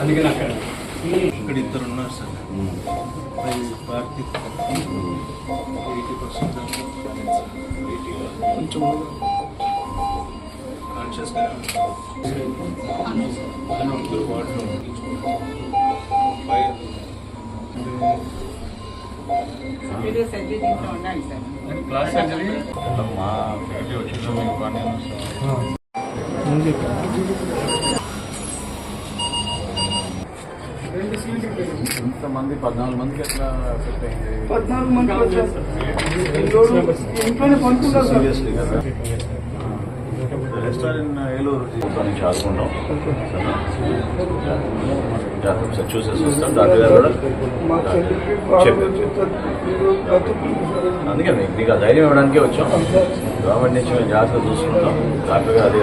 అందుకని అక్కడ. ఇక్కడ ఇద్దరు ఉన్నారు సార్ కార్తీక్ ఎయిటీ పర్సెంట్ కొంచెం కాన్షియస్గా ఫైవ్ ఉండాలి సార్. క్లాస్ సర్జరీ మా ఫ్యామిలీ వచ్చిందో మీకు బాగానే ఉంది సార్ ఇంతమంది పద్నాలుగు మందికి ఎట్లా ఎఫెక్ట్ అయింది? పద్నాలుగు మంది వచ్చారు సార్. ఈరోజు ఇంట్లోనే పనుకున్నారు సార్. సీరియస్లీ కదా? రెస్టారెంట్ ఏలూరు నుంచి ఆదుకుంటాం జాగ్రత్త సార్ చూసేసి వస్తాం. డాక్టర్ గారు కూడా సార్. అందుకే మీకు మీకు ఆ ధైర్యం ఇవ్వడానికే వచ్చాం. గవర్నమెంట్ నుంచి మేము జాగ్రత్త చూసుకుంటాం. డాక్టర్ గారు అదే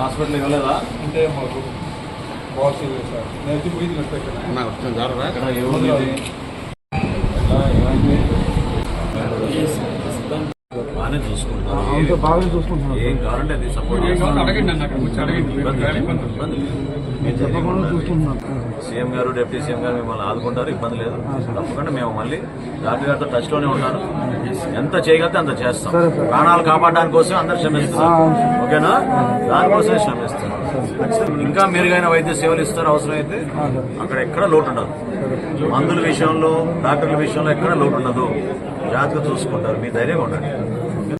హాస్పిటల్ ఇవ్వలేదా? అంటే మాకు ఇవ్వలేదు సార్. నేను పోయి పెట్టాను ఏముంది? ఇది? ఎలా, ఏమైంది? బాగానే చూసుకుంటాం ఏం కావాలంటే అది support CM garu deputy CM garu మిమ్మల్ని ఆదుకుంటారు ఇబ్బంది లేదు. తప్పకుండా మేము మళ్ళీ డాక్టర్ గారితో టచ్లోనే ఉంటాను ఎంత చేయగలిగితే అంత చేస్తాం. ప్రాణాలు కాపాడడానికి కోసం అందరు శ్రమిస్తారు. ఓకేనా? దానికోసమే శ్రమిస్తాం ఇంకా మెరుగైన వైద్య సేవలు ఇస్తారు అవసరమైతే అక్కడ ఎక్కడ లోటు ఉండదు మందుల విషయంలో డాక్టర్ల విషయంలో ఎక్కడ లోటు ఉండదు జాగ్రత్త చూసుకుంటారు. మీ ధైర్యంగా ఉండండి.